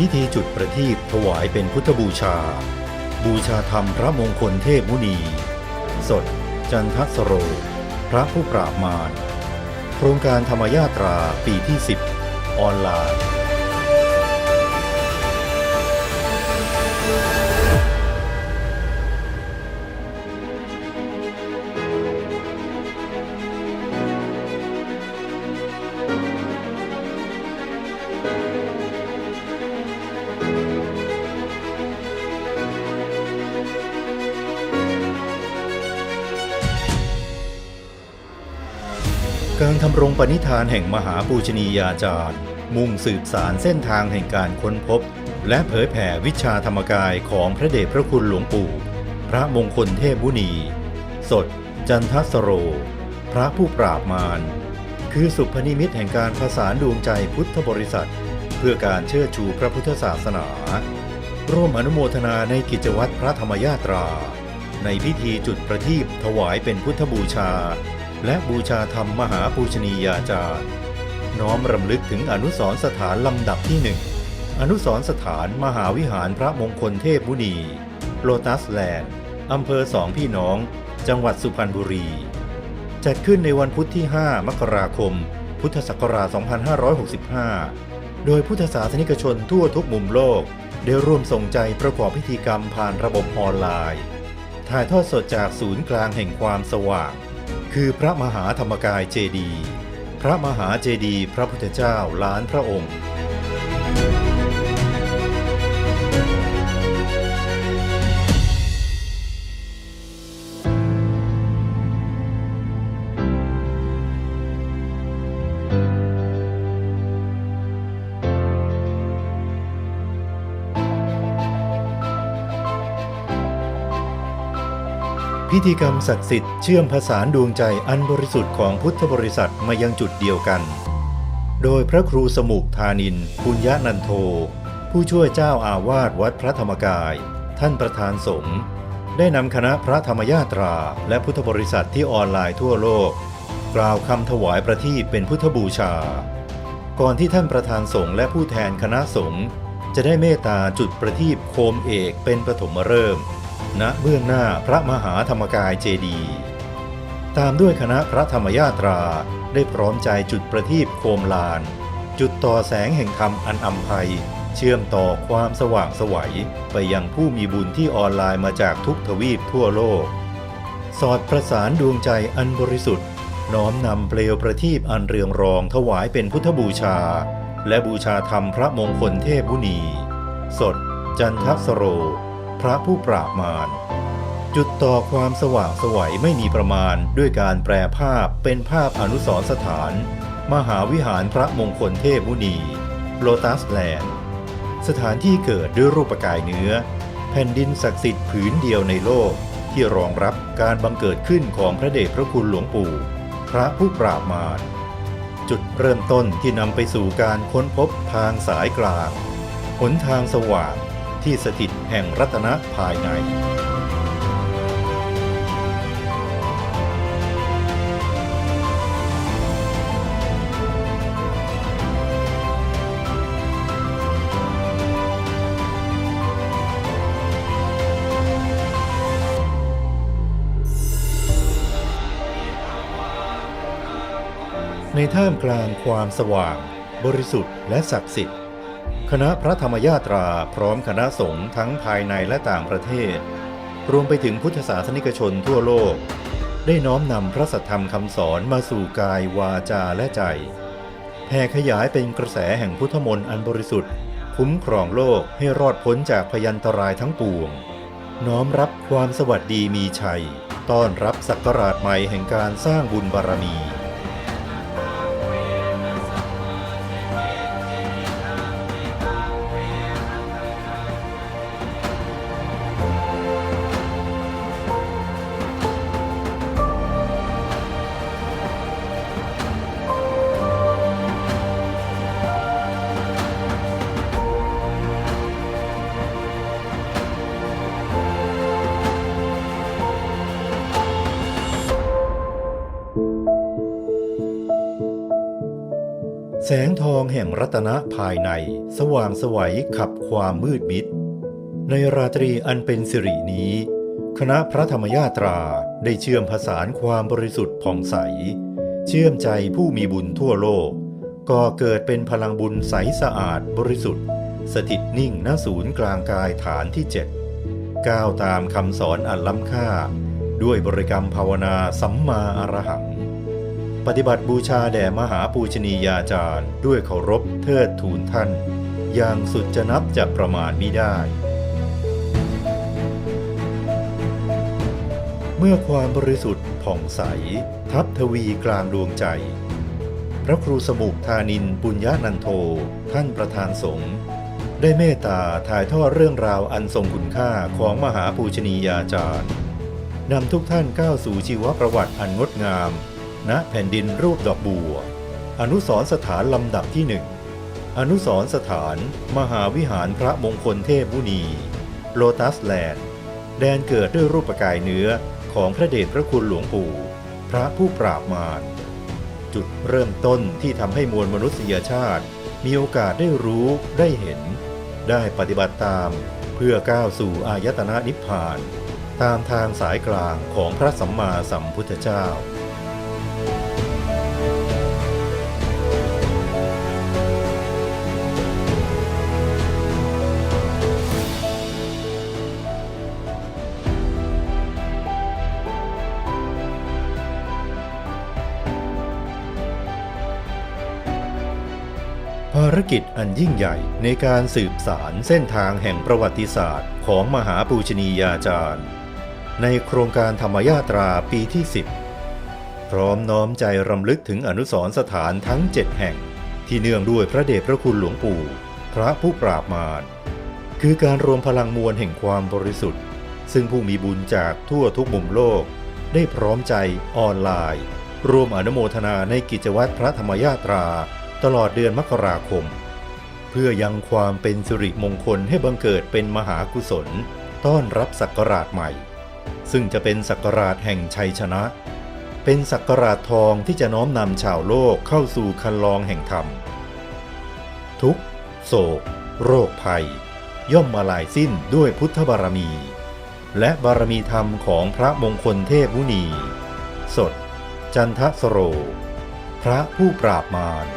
พิธีจุดประทีปถวายเป็นพุทธบูชา บูชาธรรมพระมงคลเทพมุนี สด จันทสโร พระผู้ปราบมารโครงการธรรมยาตราปีที่ 10 ออนไลน์ การทำรงปณิธานแห่งมหาปูชนียาจารย์ มุ่งสืบสารเส้นทางแห่งการค้นพบ และเผยแผ่วิชาธรรมกายของพระเดชพระคุณหลวงปู่ พระมงคลเทพบุณี สด จันทสโร พระผู้ปราบมาร คือสุพนิมิตแห่งการผสานดวงใจพุทธบริษัท เพื่อการเชิดชูพระพุทธศาสนา ร่วมอนุโมทนาในกิจวัตรพระธรรมยาตรา ในพิธีจุดประทีปถวายเป็นพุทธบูชา และบูชาธรรมมหาปูชนียาจารย์ น้อมรำลึกถึงอนุสรสถานลำดับที่หนึ่งอนุสรสถานมหาวิหารพระมงคลเทพมุนีโลตัสแลนด์อำเภอสองพี่น้อง จังหวัดสุพรรณบุรี จัดขึ้นในวันพุธที่ 5 มกราคม พุทธศักราช 2565 โดยพุทธศาสนิกชนทั่วทุกมุมโลก ได้ร่วมส่งใจประกอบพิธีกรรมผ่านระบบออนไลน์ ถ่ายทอดสดจากศูนย์กลางแห่งความสว่าง คือพระมหาธรรมกายเจดี พระมหาเจดี พระพุทธเจ้าล้านพระองค์ พิธีกรรมศักดิ์สิทธิ์เชื่อมผสานดวงใจอันบริสุทธิ์ของพุทธบริษัทมายังจุดเดียวกัน โดยพระครูสมุกธานินปุญญนันโท ผู้ช่วยเจ้าอาวาสวัดพระธรรมกาย ท่านประธานสงฆ์ได้นำคณะพระธรรมยาตรา และพุทธบริษัทที่ออนไลน์ทั่วโลก กล่าวคำถวายประทีปเป็นพุทธบูชา ก่อนที่ท่านประธานสงฆ์และผู้แทนคณะสงฆ์จะได้เมตตาจุดประทีปโคมเอกเป็นปฐมฤกษ์ ณเบื้องหน้าพระมหาธรรมกายเจดีย์ตามด้วยคณะพระธรรมยาตราได้พร้อมใจจุดประทีปโคมลาน จุดต่อแสงแห่งธรรมอันอัมภัย เชื่อมต่อความสว่างสวัยไปยังผู้มีบุญที่ออนไลน์มาจากทุกทวีปทั่วโลก สอดประสานดวงใจอันบริสุทธิ์ น้อมนำเปลวประทีปอันเรืองรองถวายเป็นพุทธบูชา และบูชาธรรมพระมงคลเทพบุณี สด จันทสโร พระผู้ปราบมารจุดต่อความสว่างสวัยไม่มีประมาณด้วยการแปลภาพเป็นภาพอนุสรสถาน มหาวิหารพระมงคลเทพมุนีโลตัสแลนด์สถานที่เกิดด้วยรูปกายเนื้อ แผ่นดินศักดิ์สิทธิ์ผืนเดียวในโลกที่รองรับการบังเกิดขึ้นของพระเดชพระคุณหลวงปู่ พระผู้ปราบมารจุดเริ่มต้นที่นำไปสู่การค้นพบทางสายกลาง หนทางสว่าง ที่สถิตแห่งรัตนะภายใน ในท่ามกลางความสว่าง บริสุทธิ์และศักดิ์สิทธิ์ คณะพระธรรมยาตราพร้อมคณะสงฆ์ทั้งภายในและต่างประเทศ รวมไปถึงพุทธศาสนิกชนทั่วโลก ได้น้อมนำพระสัทธรรมคำสอนมาสู่กายวาจาและใจแผ่ขยายเป็นกระแสแห่งพุทธมนต์อันบริสุทธิ์ คุ้มครองโลกให้รอดพ้นจากพยันตรายทั้งปวง น้อมรับความสวัสดีมีชัย ต้อนรับศักราชใหม่แห่งการสร้างบุญบารมี แสงทองแห่งรัตนะภายใน สว่างสวัยขับความมืดมิด ในราตรีอันเป็นสิรินี้ คณะพระธรรมยาตราได้เชื่อมผสานความบริสุทธิ์ผ่องใส เชื่อมใจผู้มีบุญทั่วโลกก่อเกิดเป็นพลังบุญใสสะอาดบริสุทธิ์ สถิตนิ่งณศูนย์กลางกายฐานที่เจ็ดก้าวตามคำสอนอันล้ำค่า ด้วยบริกรรมภาวนาสัมมาอรหัง ปฏิบัติบูชาแด่มหาปูชนียาจารย์ ด้วยเคารพเทิดทูนท่าน อย่างสุดจะนับจะประมาณมิได้ เมื่อความบริสุทธิ์ผ่องใส ทับทวีกลางดวงใจ พระครูสมุขธานินปุญญานันโท ท่านประธานสงฆ์ได้เมตตาถ่ายทอดเรื่องราวอันทรงคุณค่าของมหาปูชนียาจารย์นำทุกท่านก้าวสู่ชีวประวัติอันงดงาม ณแผ่นดินรูปดอกบัว อนุสรสถานลำดับที่หนึ่งอนุสรสถาน มหาวิหารพระมงคลเทพมุนี โลตัสแลนด์แดนเกิดด้วยรูปกายเนื้อของพระเดชพระคุณหลวงปู่ พระผู้ปราบมาร จุดเริ่มต้นที่ทำให้มวลมนุษยชาติ มีโอกาสได้รู้ได้เห็น ได้ปฏิบัติตามเพื่อก้าวสู่อายตนะนิพพาน ตามทางสายกลางของพระสัมมาสัมพุทธเจ้าารกิจอันยิ่งใหญ่ในการสืบสารเส้นทางแห่งประวัติศาสตร์ของมหาปูชนียาจารย์ ในโครงการธรรมยาตราปีที่ 10 พร้อมน้อมใจรำลึกถึงอนุสรณ์สถานทั้ง 7 แห่ง ที่เนื่องด้วยพระเดชพระคุณหลวงปู่ พระผู้ปราบมารคือการรวมพลังมวลแห่งความบริสุทธิ์ ซึ่งผู้มีบุญจากทั่วทุกมุมโลก ได้พร้อมใจออนไลน์ ร่วมอนุโมทนาในกิจวัตรพระธรรมยาตรา ตลอดเดือนมกราคม เพื่อยังความเป็นสิริมงคลให้บังเกิดเป็นมหากุศล ต้อนรับศักราชใหม่ ซึ่งจะเป็นศักราชแห่งชัยชนะ เป็นศักราชทองที่จะน้อมนำชาวโลกเข้าสู่คันลองแห่งธรรม ทุกโศก โรคภัย ย่อมมาลายสิ้นด้วยพุทธบารมี และบารมีธรรมของพระมงคลเทพมุนี สด จันทสโร พระผู้ปราบมาร